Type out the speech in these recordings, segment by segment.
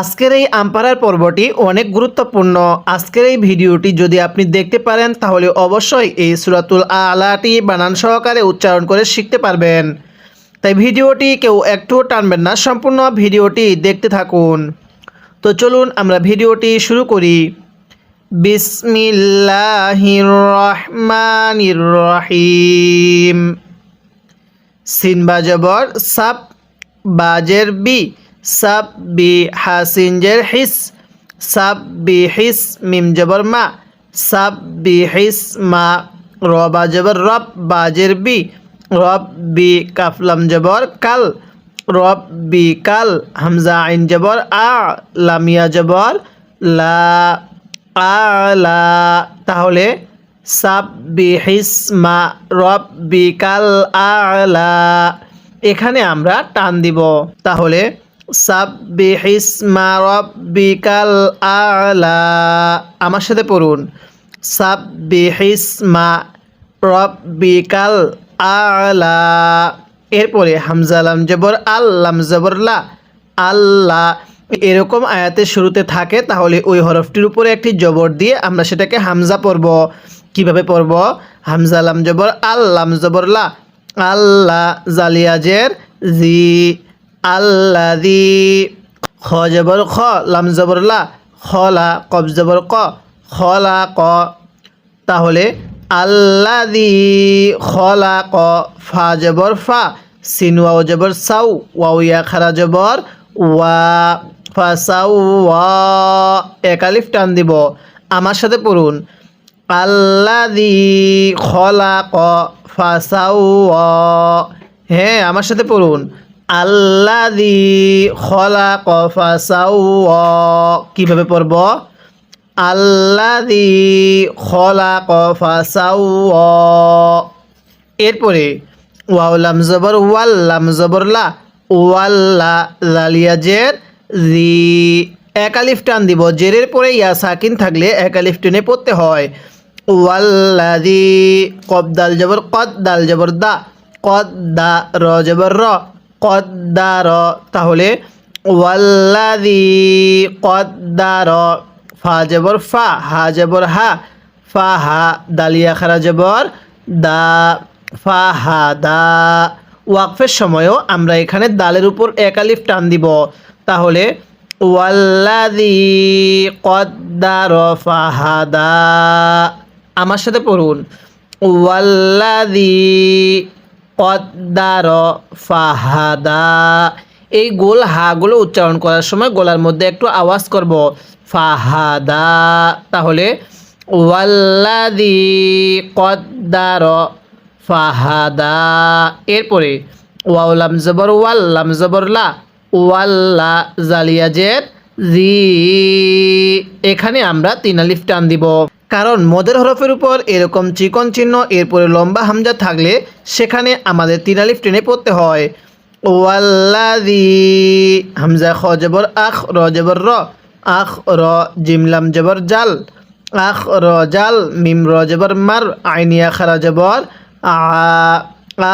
আজকের এই আম্পারার পর্বটি অনেক গুরুত্বপূর্ণ। আজকের এই ভিডিওটি যদি আপনি দেখতে পারেন, তাহলে অবশ্যই এই সুরাতুল আলাটি বানান সহকারে উচ্চারণ করে শিখতে পারবেন। তাই ভিডিওটি কেউ একটুও টানবেন না, সম্পূর্ণ ভিডিওটি দেখতে থাকুন। তো চলুন আমরা ভিডিওটি শুরু করি। বিসমিল্লাহির রহমানির রহিম। সিন বাজবর সাপ বাজের বি। সাব বি হাসিনজের হিস সাব বি হিস মিম জবর মা সাব বি হিস মা র বাজবর রব বাজের বি রব বি কাফলাম জবর কাল রব বি কাল হামজা আইন জবর আ, লামিয়া জবর লা আলা তাহলে সাব্বিহিসমা রব্বিকাল আলা এখানে আমরা টান দিব। তাহলে সাব্বিহিসমা আলা। আমার সাথে পড়ুন। সাব্বিহিসমা রব্বিকাল আলা। এরপরে হামজালাম জবর আল্লাম জবর লা। আল্লাহ এরকম আয়াতের শুরুতে থাকে, তাহলে ওই হরফটির উপরে একটি জবর দিয়ে আমরা সেটাকে হামজা পড়ব। কীভাবে পড়ব? হামজালাম জবর আল্লাম জবরলা আল্লাহ জালিয়াজের জি। আল্লা দি খ জবর খ, লাম জবর লা খলা কব জবর ক খলা ক। তাহলে আল্লাদি খলা ক, ফা জবর ফা সিনওয়াও জবর সাউ, ওয়াও ইয়া খারা জবর ওয়া ফাসাউ ওয়া। একালিফ টান দিব। আমার সাথে পড়ুন। আল্লাদি খলা ক ফাসাউ ওয়া। হ্যাঁ আমার সাথে পড়ুন। আল্লাদি খলা ক ফাসাউ ওয়া কীভাবে পড়ব? আল্লাদি খলা ক ফাসাউ ওয়া এরপরে ওয়াউলাম জবর ওয়াল্লাম জবর, লা ওয়াল্লা জালিয়া জের, জি। একালিফ টান দিব। জেরের পরে ইয়া সাকিন থাকলে একালিফ টেনে পড়তে হয়। ওয়াল্লাদি কব দাল জবর, কদ দাল জবর, দা, কদ দা, র জবর, র। কদ দা র তাহলে ওয়াল্লাদি কদ দা র ফা জবর ফা, হা জবর হা, ফা হা, দালিয়া খারা জবর, দা, ফা হা, দা। ওয়াকফের সময়ও আমরা এখানে দালের উপর একালিফ টান দিব। তাহলে ওয়াল্লাদি কদ্দার ফাহাদা আমার সাথে পড়ুন। ওয়াল্লাদি কদ্দার ফাহাদা। এই গোল হাগুলো উচ্চারণ করার সময় গোলার মধ্যে একটু আওয়াজ করব। ফাহাদা। তাহলে ওয়াল্লাদি কদ্দার ফাহাদা। এরপরে ওয়াউলাম জবর ওয়াল্লাম জবর, লা ওয়াল্লা জালিয়াজের জি। এখানে আমরা তিন আলিফ টান দিব। কারণ মদের হরফের উপর এরকম চিকন চিহ্ন, এরপরে লম্বা হামজা থাকলে সেখানে আমাদের তিন আলিফ টেনে পড়তে হয়। ওয়াল্লাদি হামজা খ জবর আখ, র জবর র, আখ, র জিমলাম জবর, জাল, আখ, র, জাল, মিম, র, জবর, মার আইনিয়া খারা জবর, আ,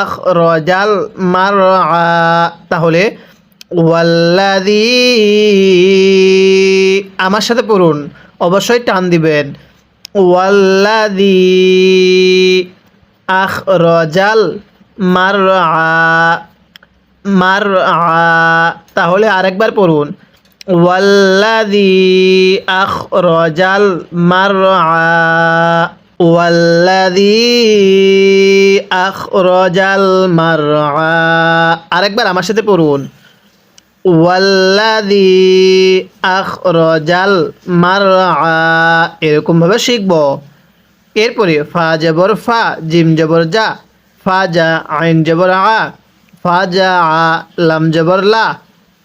আখ, র, জাল, মার, আ, তাহলে ওয়াল্লাদি আমার সাথে পড়ুন, অবশ্যই টান দিবেন। ওয়াল্লাদি আখ রজাল মার আ মার তাহলে আরেকবার পড়ুন। ওয়াল্লাদি আখ রজাল মার ওয়াল্লাদি আখরাজাল মারআ। আরেকবার আমার সাথে পড়ুন। ওয়াল্লাদি আখরাজাল মারআ। এরকম ভাবে শিখব। এরপরে ফা জবর ফা, জিম জবর যা ফা যা আইন জবর আ, ফা যা আ লাম জবর লা,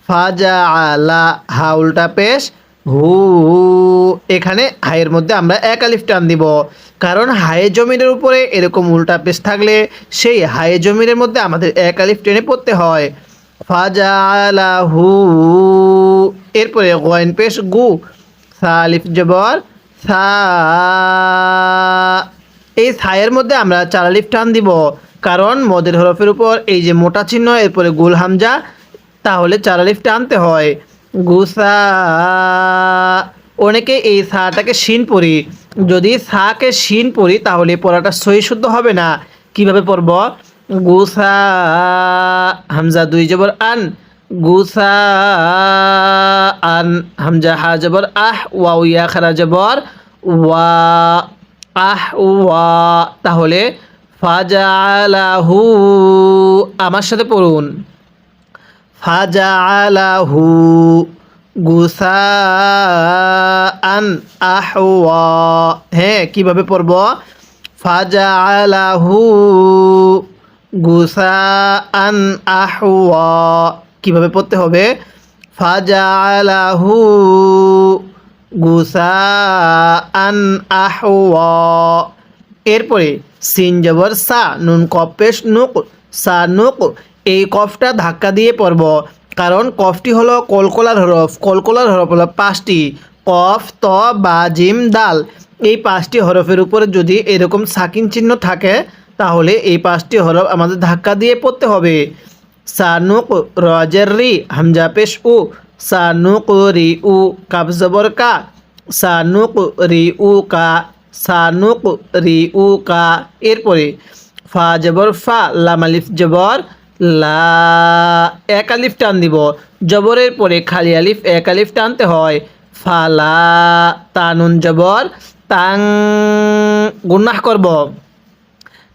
ফা যা আ লা হা উল্টা পেশ, হু, এখানে হায়ের মধ্যে আমরা এক আলিফ টান দিব। কারণ হায়ে জমিনের উপরে এরকম উল্টা পেশ থাকলে সেই হায়ে জমিনের মধ্যে আমাদের এক আলিফ টেনে পড়তে হয়। ফাজালাহু। এরপরে গয়েন পেশ গু সা আলিফ জবর, সা। এই সায়ের মধ্যে আমরা চার আলিফ টান দিব, কারণ মদের হরফের উপর এই যে মোটা চিহ্ন, এরপরে গুল হামজা, তাহলে চার আলিফ টানতে হয়। গুসা অনেকে এই সাটাকে শিন পড়ি। যদি সাকে শিন পড়ি, তাহলে পড়াটা সহি শুদ্ধ হবে না। কীভাবে পড়ব? গুসা, হামজা দুই জবর আন, গুসা আন, হামজা হা জবর আহ ওয়া ইয়া খারা জবর ওয়া, আহ, ওয়া। তাহলে ফাজালাহু আমার সাথে পড়ুন। ফাজালাহু গুসাআন আহওয়া হ্যাঁ কীভাবে পড়ব? ফাজালাহু গুসাআন আহওয়া। কীভাবে পড়তে হবে? ফাজালাহু গুসাআন আহওয়া। এরপরে সিন জবর সা, নুন কপেশ নুক, সা নুক, এই কফটা ধাক্কা দিয়ে পড়ব। কারণ কফটি হলো কলকলার হরফ কলকলার হরফ হলো পাঁচটি। কফ, ত, বা, জিম, দাল, এই পাঁচটি হরফের উপরে যদি এরকম সাকিন চিহ্ন থাকে তাহলে এই পাঁচটি হরফ আমাদের ধাক্কা দিয়ে পড়তে হবে। সানুক, রজের, রি, হামজা, পেশ, উ। সানুক, রি, উ কাব জবর, কা। সানুক, রি, উ, কা। সানুক, রি, উ, কা। এরপরে ফা, জবর, ফা লামালিফ জবর, লা। এক আলিফ টান দিব। জবরের পরে খালি আলিফ, এক আলিফ টানতে হয়। ফালা তানুন জবর, তাং। গুন্নাহ করব।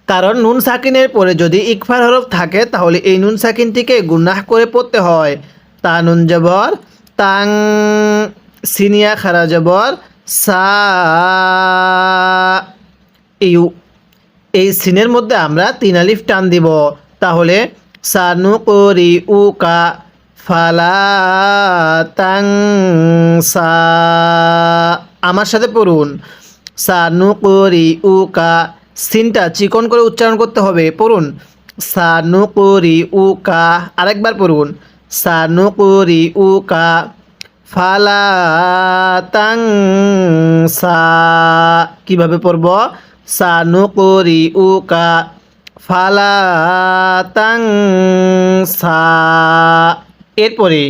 কারণ নুন সাকিনের পরে যদি ইকফার হরফ থাকে, তাহলে এই নুন সাকিনটিকে গুন্নাহ করে পড়তে হয়। তা নুন জবর, তাং, সিনিয়া খারা জবর, সা, ইউ। এই সিনের মধ্যে আমরা তিন আলিফ টান দিব। তাহলে সানু করি উ কা, ফালা, তাং, সা। আমার সাথে পড়ুন। সানু করি উ কা সিনটা চিকন করে উচ্চারণ করতে হবে, পড়ুন। সানু করি উ কা আরেকবার পড়ুন। সানু করি উ কা ফালা তাং সা, কীভাবে পড়ব? সানু করি উ কা ফালা তাং সা। এরপরে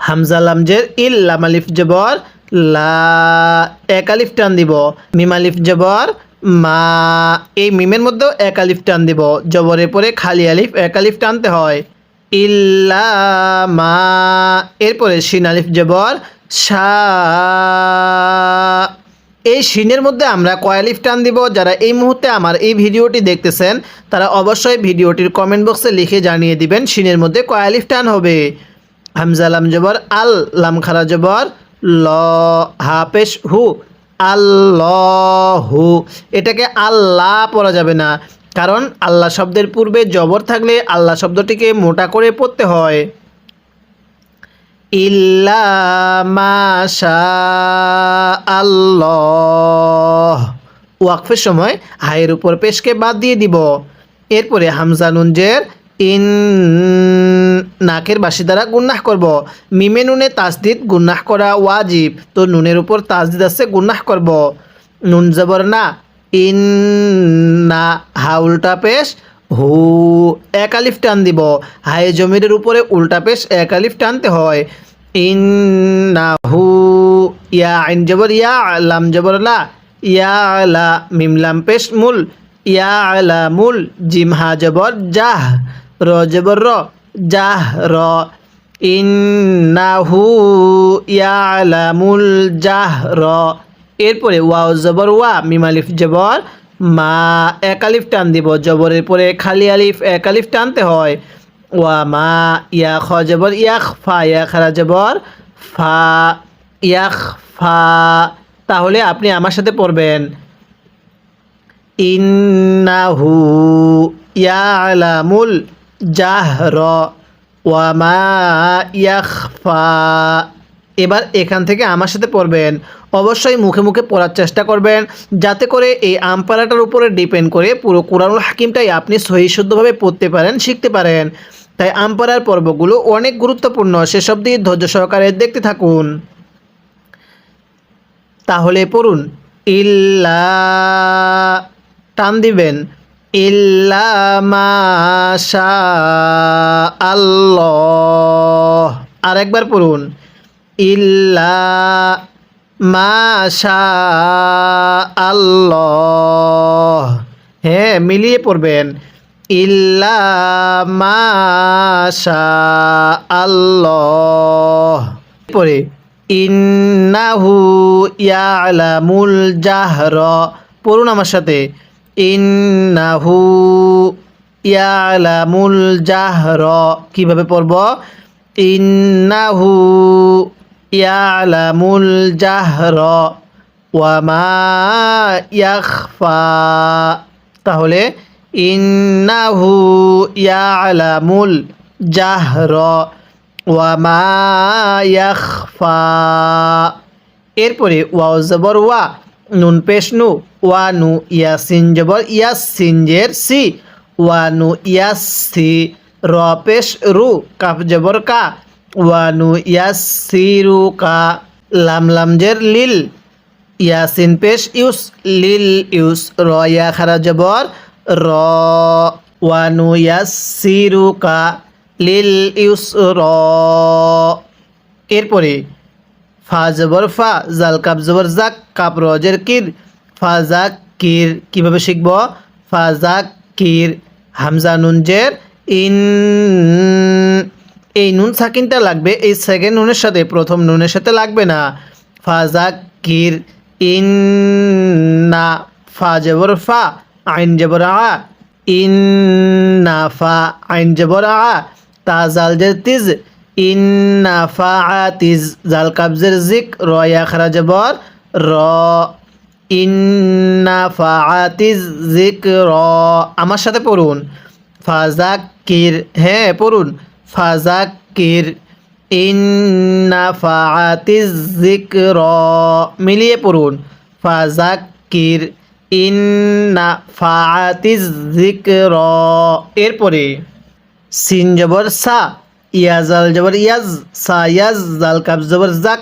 হামজা লামজের ইল লামালিফ জবর, লা, এক আলিফ টান দিব। মিমালিফ জবর মা, এই মিমের মধ্যেও এক আলিফ টান দিব। জবরের পরে খালি আলিফ, এক আলিফ টানতে হয়। ইল্লা মা, এরপরে শিন আলিফ জবর, সা। এই শিনের মধ্যে আমরা কয়ালিফ টান দিব? যারা এই মুহূর্তে আমার এই ভিডিওটি দেখতেছেন, তারা অবশ্যই ভিডিওটির কমেন্ট বক্সে লিখে জানিয়ে দিবেন শিনের মধ্যে কয়ালিফ টান হবে। হামজা লাম জবর, আল লাম খারা জবর, ল হাফেশ হু। আল্লাহ। এটাকে আল্লাহ পড়া যাবে না। কারণ আল্লাহ শব্দের পূর্বে জবর থাকলে আল্লাহ শব্দটিকে মোটা করে পড়তে হয়। ইল্লা আল্লাহ ওয়াকফের সময় হায়ের উপর পেশকে বাদ দিয়ে দিব। এরপরে হামজা নুনজের ইন নাকের বাসি দ্বারা গুন্নাহ করব। মিমে নুনে তাসদিদ গুন্নাহ করা ওয়াজিব। তো নুনের উপর তাসদিদ আছে, গুন্নাহ করব। নুন জবর না। ইন না, হা উল্টা পেশ, হু, এক আলিফ টান দিব। হায়ে জমিরের উপরে উল্টা পেশ, এক আলিফ টানতে হয়। ইন না, হু, ইয়া, আইন জবর, ইয়া, লাম জবর লা ইয়া, লা, মিম, লাম, পেশ, মুল। ইয়া, লা, মুল, জিম, হা জবর, জাহ। র র জাহ র ইন্নাহু ইয়ালামুল র এরপরে ওয়াও জবর ওয়া, মিম আলিফ জবর। মা, এক আলিফ টান দিব। জবরের পরে খালি আলিফ, এক আলিফ টানতে হয়। ওয়া মা ইয়া খ জবর, ইয়াখ ফা ইয়া খারা জবর, ফা, ইয়াখ ফা। তাহলে আপনি আমার সাথে পড়বেন। ইন্নাহু ইয়ালামুল জাহর এবার এখান থেকে আমার সাথে পড়বেন। অবশ্যই মুখে মুখে পড়ার চেষ্টা করবেন, যাতে করে এই আমপারাটার উপরে ডিপেন্ড করে পুরো কোরআনুল হাকিমটাই আপনি সহি শুদ্ধভাবে পড়তে পারেন, শিখতে পারেন। তাই আমপারার পর্বগুলো অনেক গুরুত্বপূর্ণ সেসব দিয়ে ধৈর্য সহকারে দেখতে থাকুন। তাহলে পড়ুন। ইল্লা টান দিবেন। ইল্লা মাশা আল্লাহ আরেকবার পড়ুন। ইল্লা মাশা আল্লাহ হ্যাঁ মিলিয়ে পড়বেন। ইল্লা মাশা আল্লাহ পরে ইন্নাহু ইয়ালামুল জাহর। পড়ুন আমার সাথে। ইন্নাহু ইয়ালামুল জাহর। কীভাবে পড়ব? ইন্নাহু ইয়ালামুল জাহর। ওয়ামা ইয়াখফা। তাহলে ইন্নাহু ইয়ালামুল জাহর। ওয়ামা ইয়াখফা। এরপরে ওয়াও জবর ওয়া। নুন পেশ নু ওয়া নু ইয়াসিন জবর ইয়াস সিনজের সি। ওয়া নু ইয়াসি র পেশ রু, কাফ জবর কা। ওয়া নু ইয়াসিরু কা, লাম লাম জের লিল। ইয়াসিন পেশ ইউস, লিল ইউস, র ইয়া খারা জবর, র। ওয়ানু ইয়াসিরুকা লিল ইউস, র। এরপরে ফা জবর ফা, জাল কাপ জবর জাক কাপ রজের কির ফাজাক কির কীভাবে শিখব? ফাজাক কির হামজা নুন জের, ইন, এই নুন সাকিনটা লাগবে, এই সেকেন্ড নুনের সাথে, প্রথম নুনের সাথে লাগবে না। ফাজাক কির ইন, না, ফা জবর ফা, আইন জবর আ, ইন, না, ফা, আইন জবর আ, তা জাল জের তিজ, ইন, না, ফা, আ, তিজ, জাল কাবজের জিক রয়া খারা জবর র, ইন্না ফাআতিজ জিক্র আমার সাথে পড়ুন। ফাজাক্কির হ্যাঁ পড়ুন। ফাজাক্কির ইন্না ফাআতিজ জিক্র মিলিয়ে পড়ুন। ফাজাক্কির ইন্না ফাআতিজ জিক্র এরপরে, সিন জবর সা ইয়াজাল জবর ইয়াজ সা ইয়াজ জাল কাব জবর জাক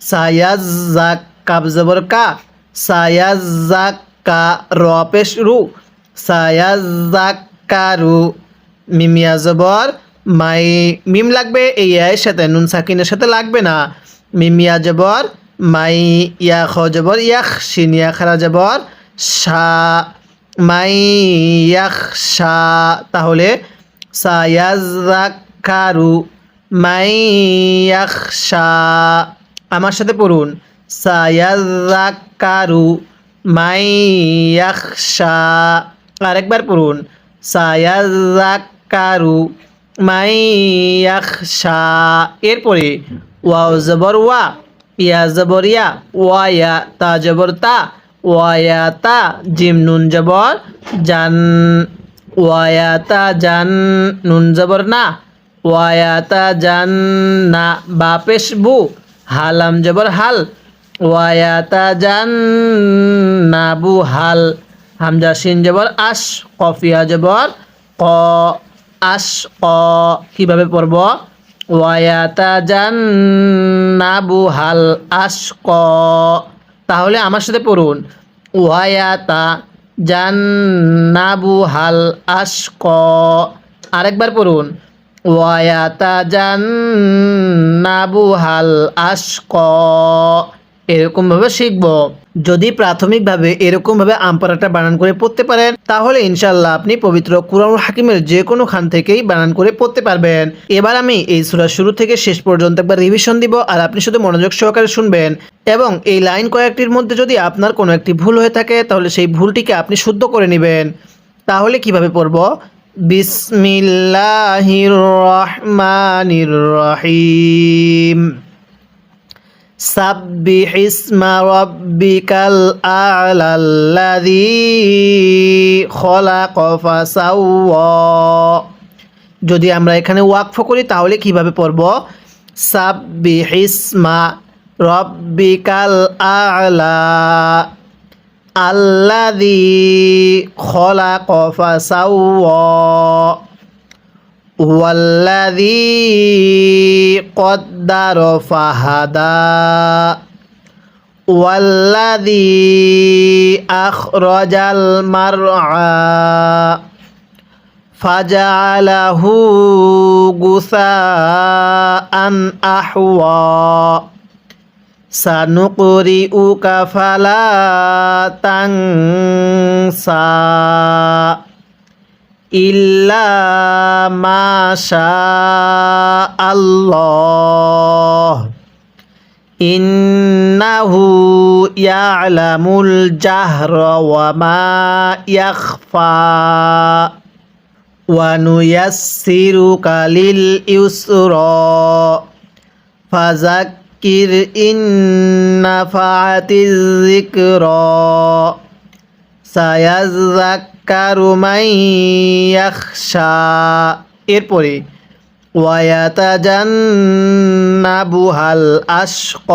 সায়াজ জাক কাব জবর কা সায়াজ জাক কা র পেশ রু সায়াজ জাক রু মিমিয়া জবর, মাই, মিম লাগবে এই এর সাথে, নুন সাকিনের সাথে লাগবে না। মিমিয়া জবর, মাই ইয়া খ জবর, ইয়াখ শিন ইয়া খারা জবর, শা, মাই ইয়াখ শা, তাহলে সায়াজাক্কারু মাই ইয়াখশা আমার সাথে পড়ুন। সায়াজাক্কারু মাই ইয়াখশা। আরেকবার পড়ুন। সায়াজাক্কারু মাই ইয়াখশা। এরপরে ওয়াও জবর ওয়া, ইয়া জবর ইয়া, ওয়া ইয়া তা জবর তা, ওয়া তা জিম নুন জবর জান ওয়ায়াতা জান নুন জবর না ওয়ায়াতা জান না বু, হালাম জবর হাল ওয়ায়াতা জান না বু হাল হামজা সিন জবর, আশ, কফিয়া জবর, ক, আশ, ক। কীভাবে পড়ব? ওয়ায়াতা জান না হাল আশ, ক। তাহলে আমার সাথে পড়ুন। ওয়ায়াতা জান্নাবু হাল আশক আরেকবার পড়ুন। ওয়ায়াতা জান্নাবু হাল আশক এরকমভাবে শিখব। যদি প্রাথমিকভাবে এরকমভাবে আমপারাটা বানান করে পড়তে পারেন, তাহলে ইনশাল্লাহ আপনি পবিত্র কুরআনুল হাকিমের যে কোনো খান থেকেই বানান করে পড়তে পারবেন। এবার আমি এই সূরা শুরু থেকে শেষ পর্যন্ত একবার রিভিশন দিব আর আপনি শুধু মনোযোগ সহকারে শুনবেন এবং এই লাইন কয়েকটির মধ্যে যদি আপনার কোনো একটি ভুল হয়ে থাকে, তাহলে সেই ভুলটিকে আপনি শুদ্ধ করে নেবেন। তাহলে কীভাবে পড়ব? বিসমিল্লাহির রহমানির রহিম। সাব্বিহ ইসমা রাব্বিকাল আ'লা আল্লাযী খলাকা ফাসাওয়া। যদি আমরা এখানে ওয়াকফ করি, তাহলে কীভাবে পড়ব? সাব্বিহ ইসমা রব্বিকাল আ'লা আল্লাযী খলাকা ফাসাওয়া। والذي قدر فهدى والذي أخرج المرعى فجعله غثاء أحوى. سنقرئك فلا تنسى. ইল্লা মাশা আল্লাহ ইন্নাহু ইয়ালামুল জাহরা ওয়া ইয়াখফা। ওয়া নুয়াসসিরুকা লিল ইউসরা। ফাযাক্কির ইন নাফাআতিয যিকরা এরপরে ওয়ায়াতাজান্নাবুহাল আশক।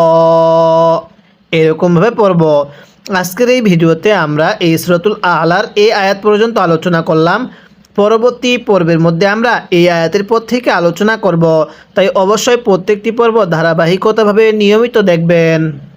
এরকমভাবে পড়ব। আজকের এই ভিডিওতে আমরা এই সুরাতুল আলার এই আয়াত পর্যন্ত আলোচনা করলাম। পরবর্তী পর্বের মধ্যে আমরা এই আয়াতের পর থেকে আলোচনা করব। তাই অবশ্যই প্রত্যেকটি পর্ব ধারাবাহিকতাভাবে নিয়মিত দেখবেন।